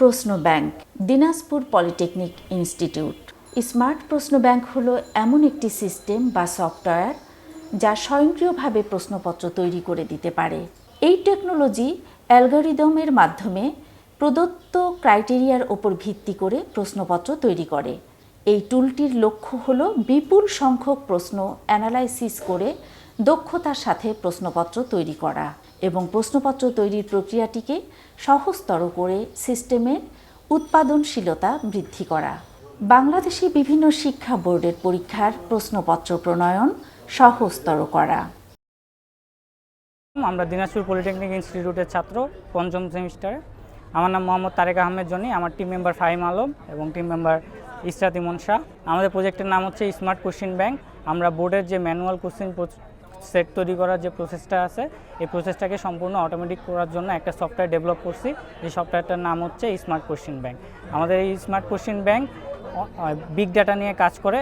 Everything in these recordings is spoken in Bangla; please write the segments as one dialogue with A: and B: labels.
A: প্রশ্ন bank, Dinajpur polytechnic institute. Smart প্রশ্ন ব্যাংক হলো এমন একটি সিস্টেম বা সফটওয়্যার যা স্বয়ংক্রিয়ভাবে প্রশ্নপত্র তৈরি করে দিতে পারে। এই টেকনোলজি অ্যালগোরিদমের মাধ্যমে প্রদত্ত ক্রাইটেরিয়ার ওপর ভিত্তি করে প্রশ্নপত্র তৈরি করে। এই টুলটির লক্ষ্য হলো বিপুল সংখ্যক প্রশ্ন অ্যানালাইসিস করে দক্ষতার সাথে প্রশ্নপত্র তৈরি করা এবং প্রশ্নপত্র তৈরির প্রক্রিয়াটিকে সহজতর করে সিস্টেমের উৎপাদনশীলতা বৃদ্ধি করা। বাংলাদেশি বিভিন্ন শিক্ষা বোর্ডের পরীক্ষার প্রশ্নপত্র প্রণয়ন সহজতর করা।
B: আমরা দিনাজপুর পলিটেকনিক ইনস্টিটিউটের ছাত্র, পঞ্চম সেমিস্টারে। আমার নাম মোহাম্মদ তারেক আহমেদ জনি, আমার টিম মেম্বার ফাহিম আলম এবং টিম মেম্বার ইসরাত ইমন শাহ। আমাদের প্রজেক্টের নাম হচ্ছে স্মার্ট কোশ্চিন ব্যাংক আমরা বোর্ডের যে ম্যানুয়াল কোশ্চিন সেট তৈরি করার যে প্রসেসটা আছে, এই প্রসেসটাকে সম্পূর্ণ অটোমেটিক করার জন্য একটা সফটওয়্যার ডেভেলপ করছি। যে সফটওয়্যারটার নাম হচ্ছে স্মার্ট কোশ্চিন ব্যাংক আমাদের এই smart question bank big data নিয়ে কাজ করে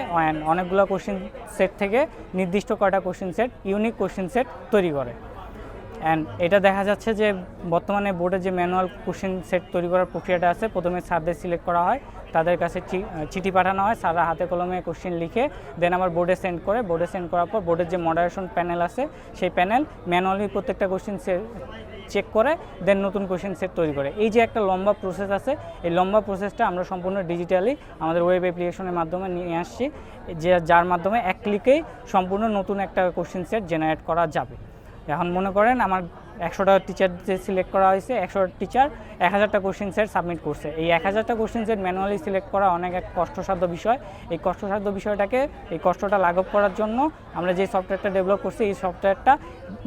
B: অনেকগুলো কোশ্চিন সেট থেকে নির্দিষ্ট কয়টা question set unique question set তৈরি করে। অ্যান্ড এটা দেখা যাচ্ছে যে বর্তমানে বোর্ডে যে ম্যানুয়াল কোশ্চেন সেট তৈরি করার প্রক্রিয়াটা আছে, প্রথমে স্যারদের সিলেক্ট করা হয়, তাদের কাছে চিঠি পাঠানো হয়, স্যাররা হাতে কলমে কোশ্চেন লিখে দেন আবার বোর্ডে সেন্ড করে, বোর্ডে সেন্ড করার পর বোর্ডের যে মডারেশন প্যানেল আছে, সেই প্যানেল ম্যানুয়ালি প্রত্যেকটা কোশ্চেন চেক করে দেন নতুন কোশ্চেন সেট তৈরি করে। এই যে একটা লম্বা প্রসেস আছে, এই লম্বা প্রসেসটা আমরা সম্পূর্ণ ডিজিটালি আমাদের ওয়েব অ্যাপ্লিকেশনের মাধ্যমে নিয়ে আসছি, যে, যার মাধ্যমে এক ক্লিকেই সম্পূর্ণ নতুন একটা কোশ্চেন সেট জেনারেট করা যাবে। এখন মনে করেন আমার একশোটা টিচার যে সিলেক্ট করা হয়েছে, একশোটা টিচার এক হাজারটা কোশ্চেন সেট সাবমিট করছে। এই এক হাজারটা কোশ্চেন সেট ম্যানুয়ালি সিলেক্ট করা অনেক এক কষ্টসাধ্য বিষয়। এই কষ্টসাধ্য বিষয়টাকে, এই কষ্টটা লাঘব করার জন্য আমরা যে সফটওয়্যারটা ডেভেলপ করছি, এই সফটওয়্যারটা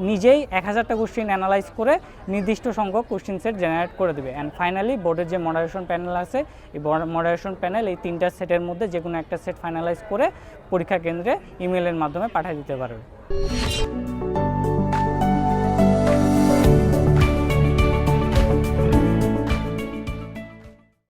B: নিজেই এক হাজারটা কোশ্চেন অ্যানালাইজ করে নির্দিষ্ট সংখ্যক কোশ্চেন সেট জেনারেট করে দেবে। অ্যান্ড ফাইনালি বোর্ডের যে মডারেশন প্যানেল আছে, এই মডারেশন প্যানেল এই তিনটা সেটের মধ্যে যে কোনো একটা সেট ফাইনালাইজ করে পরীক্ষা কেন্দ্রে ইমেলের মাধ্যমে পাঠিয়ে দিতে পারবে।